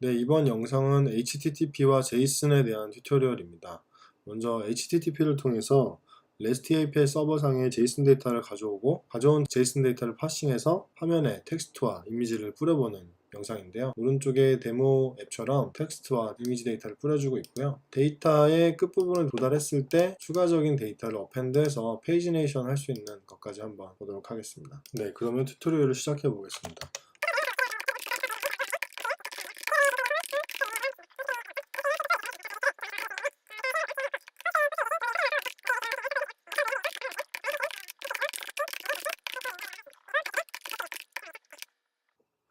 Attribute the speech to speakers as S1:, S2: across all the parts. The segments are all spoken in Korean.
S1: 네, 이번 영상은 HTTP와 JSON에 대한 튜토리얼입니다. 먼저 HTTP를 통해서 REST API 서버상에 JSON 데이터를 가져오고 가져온 JSON 데이터를 파싱해서 화면에 텍스트와 이미지를 뿌려보는 영상인데요. 오른쪽에 데모 앱처럼 텍스트와 이미지 데이터를 뿌려주고 있고요. 데이터의 끝부분을 도달했을 때 추가적인 데이터를 어펜드해서 페이지네이션 할 수 있는 것까지 한번 보도록 하겠습니다. 네, 그러면 튜토리얼을 시작해 보겠습니다.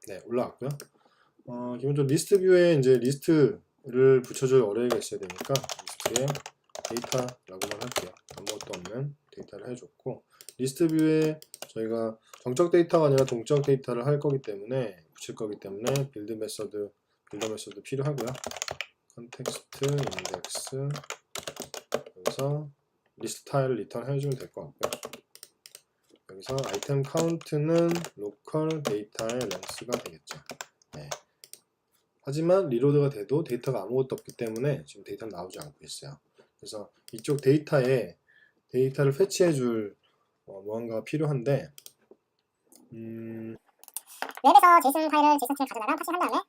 S1: 네, 올라왔고요. 어, 기본적으로 리스트 뷰에 이제 리스트를 붙여줄 어레이가 있어야 되니까 리스트에 데이터라고만 할게요. 아무것도 없는 데이터를 해줬고 리스트 뷰에 저희가 정적 데이터가 아니라 동적 데이터를 할 거기 때문에 붙일 거기 때문에 빌드 메서드 빌더 메서드 필요하고요. 컨텍스트 인덱스 여기서 리스트 타일을 리턴 해주면 될 것 같고요. 여기서 아이템 카운트는 로컬 데이터의 렌스가 되겠죠. 네. 하지만 리로드가 돼도 데이터가 아무것도 없기 때문에 지금 데이터는 나오지 않고 있어요. 그래서 이쪽 데이터에 데이터를 패치해 줄 어, 무언가가 필요한데 음,
S2: 웹에서 제이슨 파일을 제이슨 스트링 가져다가 파싱한 다음에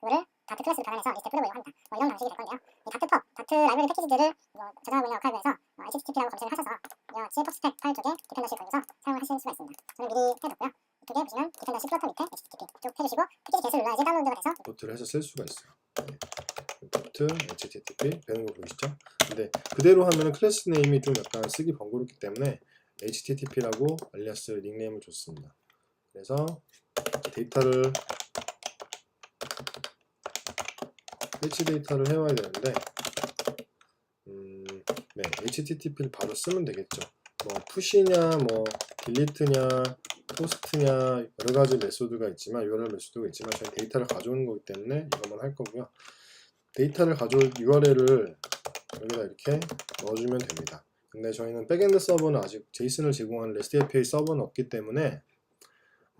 S2: 그거를 다트 클래스로 변환해서 리스트에 뿌려보려고 합니다. 뭐 이런 방식이 될 건데요. 이 다트 펍, 다트 라이브러리 패키지들을 뭐 저장하고 있는 아카이브에서 어, HTTP라고 검색을 하셔서 이와 같이 펍스펙 파일 쪽에 디펜더시 걸려서 사용하실 수가 있습니다. 저는 미리 해뒀고요. 이쪽에 보시면 디펜더시 플러터 밑에 HTTP 쭉 해주시고 패키지 개수를 눌러야지 다운로드가 돼서
S1: 도트를 해서 쓸 수가 있어요. 네. 도트, HTTP 되는 거 보이시죠? 근데 그대로 하면 클래스 네임이 좀 약간 쓰기 번거롭기 때문에 HTTP라고 알리아스 닉네임을 줬습니다. 그래서 데이터를 패치 데이터를 해와야 되는데 음, 네, HTTP를 바로 쓰면 되겠죠. 뭐 푸시냐, 뭐 딜리트냐, 포스트냐 여러 가지 메소드가 있지만 URL 메소드가 있지만 저희 데이터를 가져오는 거기 때문에 이것만 할 거고요. 데이터를 가져올 URL을 여기다 이렇게 넣어주면 됩니다. 근데 저희는 백엔드 서버는 아직 제이슨을 제공하는 REST API 서버는 없기 때문에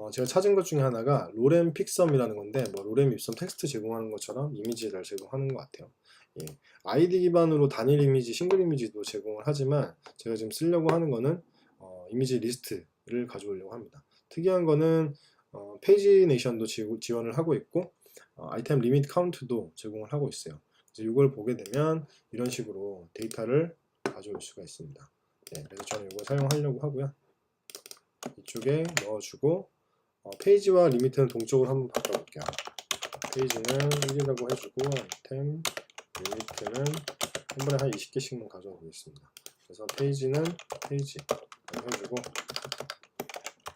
S1: 어, 제가 찾은 것 중에 하나가 로렘 픽섬이라는 건데 뭐 로렘 입섬 텍스트 제공하는 것처럼 이미지를 제공하는 것 같아요. 예. 아이디 기반으로 단일 이미지, 싱글 이미지도 제공을 하지만 제가 지금 쓰려고 하는 거는 어, 이미지 리스트를 가져오려고 합니다. 특이한 거는 어, 페이지 네이션도 지, 원을 하고 있고 어, 아이템 리밋 카운트도 제공을 하고 있어요. 그래서 이걸 보게 되면 이런 식으로 데이터를 가져올 수가 있습니다. 네, 그래서 저는 이걸 사용하려고 하고요. 이쪽에 넣어주고 어, 페이지와 리미트는 동쪽으로 한번 바꿔볼게요. 페이지는 1이라고 해주고 아이템 리미트는 한 번에 한 20개씩만 가져와 보겠습니다. 그래서 페이지는 페이지 해주고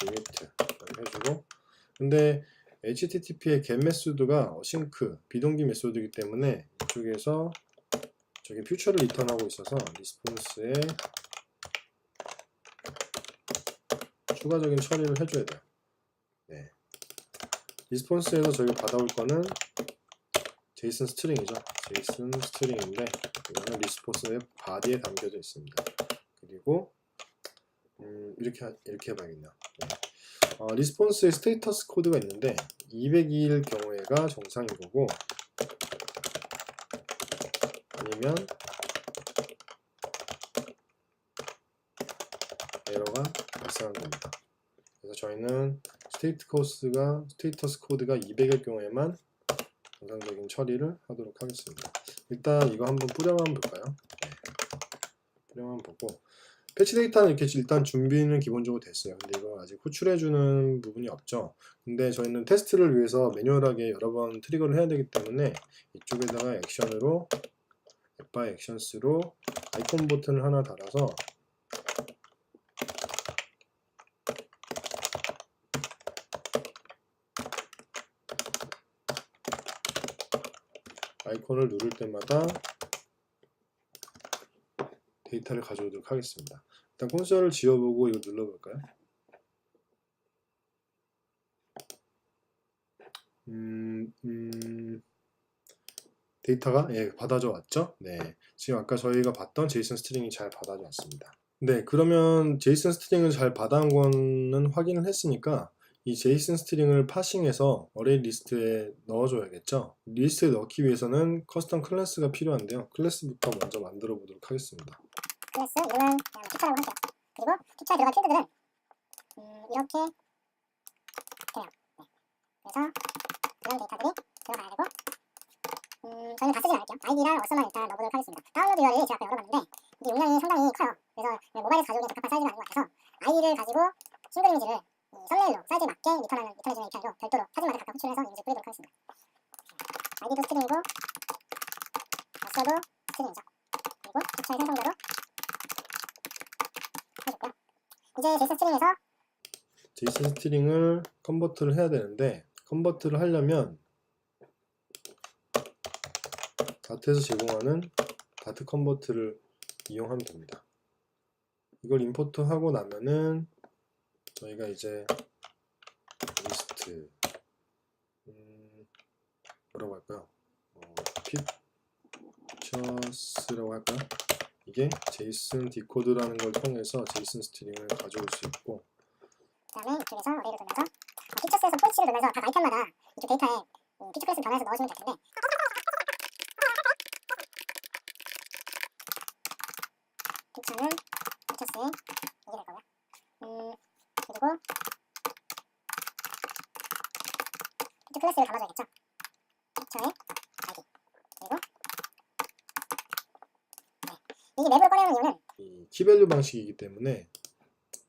S1: 리미트 해주고 근데 HTTP의 get 메소드가 싱크 비동기 메소드이기 때문에 이쪽에서 저기 퓨처를 리턴하고 있어서 리스폰스에 추가적인 처리를 해줘야 돼요. 네. 리스폰스에서 저희가 받아올 거는 제이슨 스트링이죠. 제이슨 스트링인데 이거는 리스폰스의 바디에 담겨져 있습니다. 그리고 음, 이렇게 하- 이렇게 해봐야겠네요. 네. 어, 리스폰스의 스테이터스 코드가 있는데 202일 경우에가 정상인 거고 아니면 에러가 발생한 겁니다. 그래서 저희는 스테이트 코스가 스테이터스 코드가 200일 경우에만 정상적인 처리를 하도록 하겠습니다. 일단 이거 한번 뿌려만 볼까요? 네. 뿌려만 보고 패치 데이터는 이렇게 일단 준비는 기본적으로 됐어요. 근데 이거 아직 호출해주는 부분이 없죠. 근데 저희는 테스트를 위해서 매뉴얼하게 여러 번 트리거를 해야 되기 때문에 이쪽에다가 액션으로 앱바이 액션스로 아이콘 버튼을 하나 달아서 아이콘을 누를 때마다 데이터를 가져오도록 하겠습니다. 일단 콘솔을 지워보고 이거 눌러볼까요? 음, 음, 데이터가 예, 받아져 왔죠? 네. 지금 아까 저희가 봤던 제이슨 스트링이 잘 받아져 왔습니다. 네, 그러면 제이슨 스트링을 잘 받아온 거는 확인을 했으니까 이 제이슨 스트링을 파싱해서 어레이 리스트에 넣어줘야겠죠. 리스트에 넣기 위해서는 커스텀 클래스가 필요한데요. 클래스부터 먼저 만들어 보도록 하겠습니다.
S2: 클래스 이름은 캡처라고 할게요. 그리고 캡처에 들어갈 필드들은 음, 이렇게. 네. 그래서 그런 데이터들이 들어가야 되고 음, 저희는 다 쓰지 않을게요. 아이디랑 어서만 일단 넣어보도록 하겠습니다. 다운로드 URL이 제가 열어봤는데 이게 용량이 상당히 커요. 그래서 모바일에서 가져오기에 적합한 사이즈가 아닌 것 같아서 아이디를 가지고 싱글 이미지를 이 썸네일로 사이즈에 맞게 리턴하는 리턴해주는 API로 별도로 사진마다 각각 호출해서 이미지 뿌리도록 하겠습니다. 아이디도 스트링이고 어서도 스트링이죠. 그리고 캡처의 생성대로 해줬고요. 이제 제이슨 스트링에서
S1: 제이슨 스트링을 컨버트를 해야 되는데 컨버트를 하려면 다트에서 제공하는 다트 컨버트를 이용하면 됩니다. 이걸 임포트하고 나면은 저희가 이제 리스트 음, 뭐라고 할까요? 어, 픽처스라고 할까요? 이게 제이슨 디코드라는 걸 통해서 제이슨 스트링을 가져올 수 있고
S2: 그다음에 이쪽에서 어레이를 돌면서 어, 피처스에서 포인트를 돌면서 각 아이템마다 이쪽 데이터에 이 피처 클래스 변화해서 넣어주면 될 텐데 피처는 피처스에 이게 될 거고요. 음, 그리고 피처 클래스를 담아줘야겠죠. 피처의 아이디 그리고 네. 이게 맵으로 꺼내는 이유는
S1: 이 키밸류 방식이기 때문에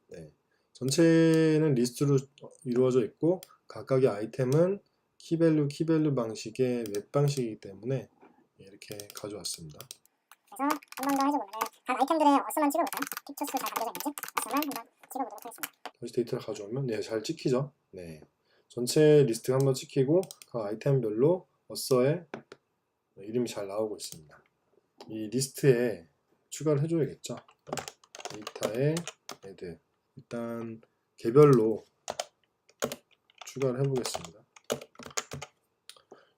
S1: 네, 전체는 리스트로 이루어져 있고 각각의 아이템은 키밸류 키밸류 방식의 웹 방식이기 때문에 이렇게 가져왔습니다.
S2: 그래서 한 번 더 해줘보면 각 아이템들의 어스만 찍어볼까요? 픽처스 잘 담겨져 있는지 어스만 한번 찍어보도록 하겠습니다.
S1: 다시 데이터를 가져오면 네, 잘 찍히죠. 네. 전체 리스트 한번 찍히고 각 아이템별로 어서에 이름이 잘 나오고 있습니다. 이 리스트에 추가를 해줘야겠죠. 데이터에 애드 일단 개별로 추가를 해보겠습니다.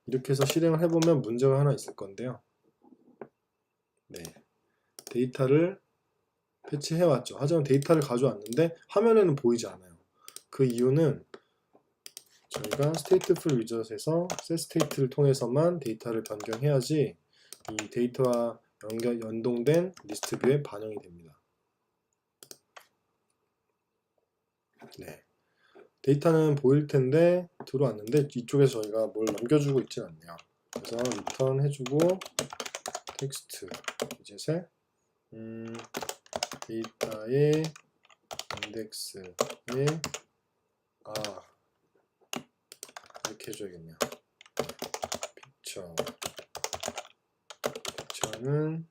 S1: 이렇게 해서 실행을 해보면 문제가 하나 있을 건데요. 네, 데이터를 패치해왔죠. 하지만 데이터를 가져왔는데 화면에는 보이지 않아요. 그 이유는 저희가 stateful 위젯에서 setState를 통해서만 데이터를 변경해야지 이 데이터와 연결, 연동된 리스트 뷰에 반영이 됩니다. 네. 데이터는 보일 텐데 들어왔는데 이쪽에서 저희가 뭘 넘겨주고 있진 않네요. 그래서 리턴 해주고 텍스트 위젯에 음, 데이터의 인덱스에 아 이렇게 해줘야겠네요. 픽처 픽처는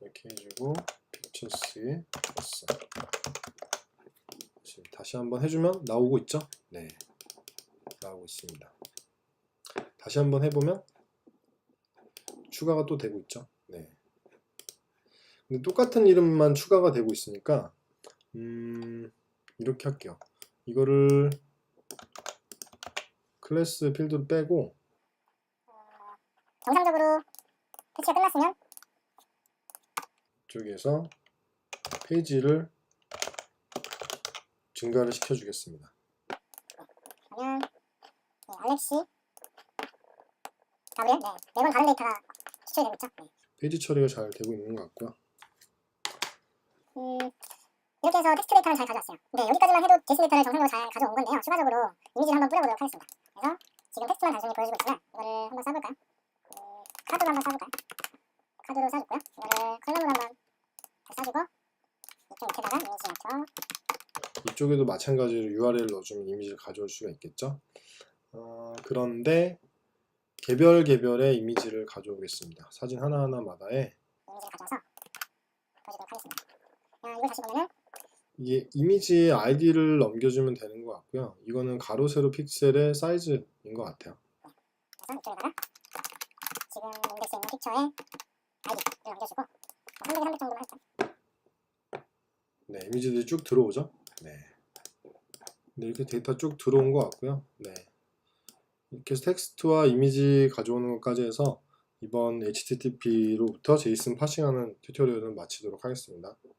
S1: 이렇게 해주고 넣었어. 지금 다시 한번 해주면 나오고 있죠? 네, 나오고 있습니다. 다시 한번 해보면 추가가 또 되고 있죠? 네. 근데 똑같은 이름만 추가가 되고 있으니까 음, 이렇게 할게요. 이거를 클래스 필드를 빼고
S2: 정상적으로 패치가 끝났으면
S1: 이쪽에서 페이지를 증가를 시켜주겠습니다.
S2: 그러면 네, 알렉시 W 네 매번 다른 데이터가 추출이 되고 있죠. 네.
S1: 페이지 처리가 잘 되고 있는 것 같고요.
S2: 음, 이렇게 해서 텍스트 데이터를 잘 가져왔어요. 네, 여기까지만 해도 제이슨 데이터를 정상적으로 잘 가져온 건데요. 추가적으로 이미지를 한번 뿌려보도록 하겠습니다. 그래서 지금 텍스트만 단순히 보여주고 있지만 이거를 한번 써볼까요? 음, 카드로 한번 써볼까요? 카드로 써줬고요. 이거를 컬럼으로 한번 써주고 이쪽 밑에다가 이미지 맞춰
S1: 이쪽에도 마찬가지로 URL 넣어주면 이미지를 가져올 수가 있겠죠. 어, 그런데 개별 개별의 이미지를 가져오겠습니다. 사진 하나하나마다의
S2: 이미지를 가져와서 보여주도록 하겠습니다. 아, 이걸 다시 보면은
S1: 이게 이미지의 아이디를 넘겨주면 되는 것 같고요. 이거는 가로 세로 픽셀의 사이즈인 것 같아요.
S2: 그래서 이쪽에다가 지금 인덱스에 있는 픽처에 아이디를 넘겨주고 300에 300 정도만 할까요?
S1: 네, 이미지들이 쭉 들어오죠. 네. 네, 이렇게 데이터 쭉 들어온 것 같고요. 네. 이렇게 텍스트와 이미지 가져오는 것까지 해서 이번 HTTP로부터 제이슨 파싱하는 튜토리얼을 마치도록 하겠습니다.